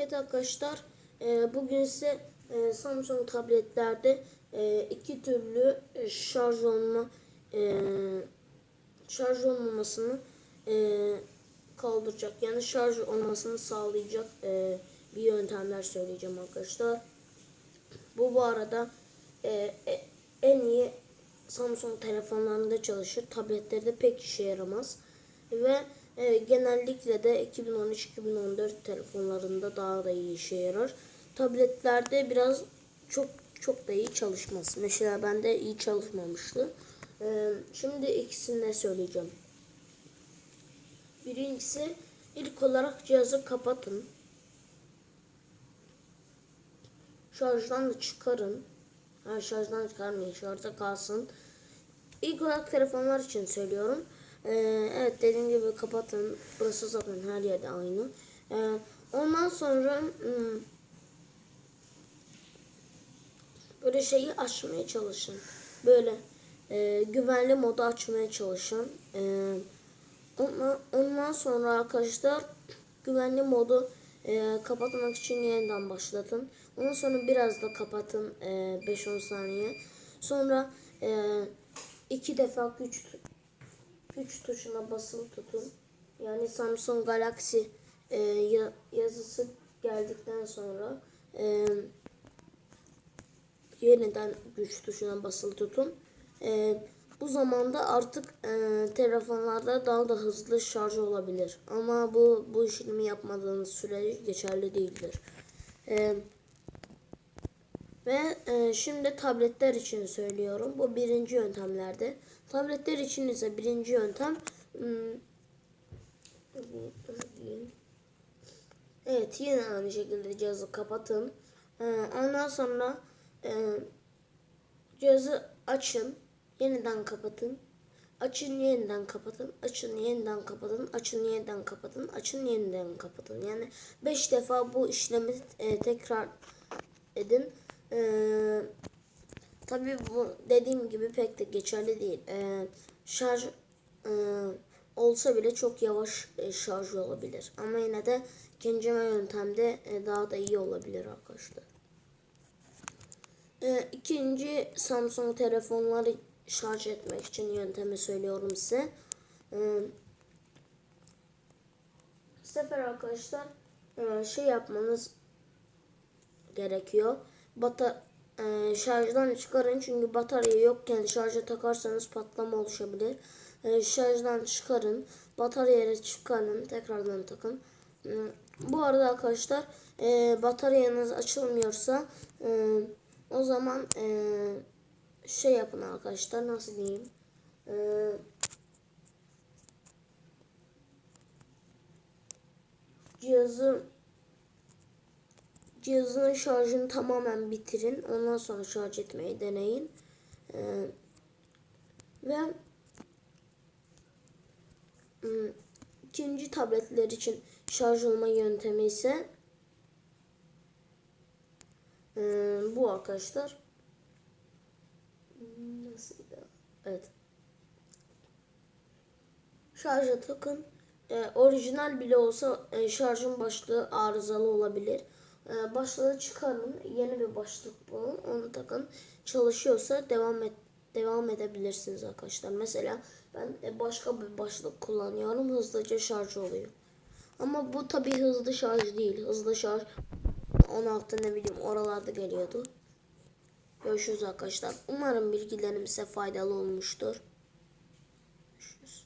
Evet arkadaşlar e, bugün size e, Samsung tabletlerde e, iki türlü şarj olma şarj olmamasını kaldıracak yani şarj olmasını sağlayacak bir yöntemler söyleyeceğim arkadaşlar. Bu bu arada en iyi Samsung telefonlarında çalışır. Tabletlerde pek işe yaramaz. Ve e, genellikle de 2013-2014 telefonlarında daha da iyi işe yarar. Tabletlerde biraz çok çok da iyi çalışmaz. Mesela bende iyi çalışmamıştı. E, şimdi ikisini de söyleyeceğim. Birincisi ilk olarak cihazı kapatın. Şarjdan da çıkarın. Ha, şarjdan çıkarmayın. Şarjda kalsın. İlk olarak telefonlar için söylüyorum. Ee, evet dediğim gibi kapatın. Burası zaten her yerde aynı. Ee, ondan sonra hmm, böyle şeyi açmaya çalışın. Böyle e, güvenli modu açmaya çalışın. Ee, ondan, ondan sonra arkadaşlar güvenli modu e, kapatmak için yeniden başlatın. Ondan sonra biraz da kapatın e, 5-10 saniye. Sonra e, iki defa güç güç tuşuna basılı tutun. Yani Samsung Galaxy e, ya- yazısı geldikten sonra e, yeniden güç tuşuna basılı tutun. E, bu zamanda artık e, telefonlarda daha da hızlı şarj olabilir. Ama bu bu işlemi yapmadığınız sürece geçerli değildir. E, ve e, şimdi tabletler için söylüyorum. Bu birinci yöntemlerde. Tabletler için ise birinci yöntem hmm, Evet yine aynı şekilde cihazı kapatın. E, ondan sonra e, cihazı açın. Yeniden kapatın. Açın yeniden kapatın. Açın yeniden kapatın. Açın yeniden kapatın. Açın yeniden kapatın. Yani 5 defa bu işlemi e, tekrar edin. Ee, tabii bu dediğim gibi pek de geçerli değil. Ee, şarj e, olsa bile çok yavaş e, şarj olabilir. Ama yine de ikinci yöntemde e, daha da iyi olabilir arkadaşlar. Ee, ikinci Samsung telefonları şarj etmek için yöntemi söylüyorum size. Ee, sefer arkadaşlar e, şey yapmanız gerekiyor. Bata e, şarjdan çıkarın çünkü batarya yokken şarja takarsanız patlama oluşabilir. E, şarjdan çıkarın, bataryayı çıkarın, tekrardan takın. E, bu arada arkadaşlar e, bataryanız açılmıyorsa e, o zaman e, şey yapın arkadaşlar nasıl diyeyim? E, cihazı cihazın şarjını tamamen bitirin. Ondan sonra şarj etmeyi deneyin. Ee, ve hmm, ikinci tabletler için şarj olma yöntemi ise e, bu arkadaşlar. Nasıldı? Evet. Şarja takın. E, orijinal bile olsa e, şarjın başlığı arızalı olabilir. E, başlığı çıkarın. Yeni bir başlık bulun. Onu takın. Çalışıyorsa devam et devam edebilirsiniz arkadaşlar. Mesela ben e, başka bir başlık kullanıyorum. Hızlıca şarj oluyor. Ama bu tabii hızlı şarj değil. Hızlı şarj 16 ne bileyim oralarda geliyordu. Görüşürüz arkadaşlar. Umarım bilgilerim size faydalı olmuştur. Görüşürüz.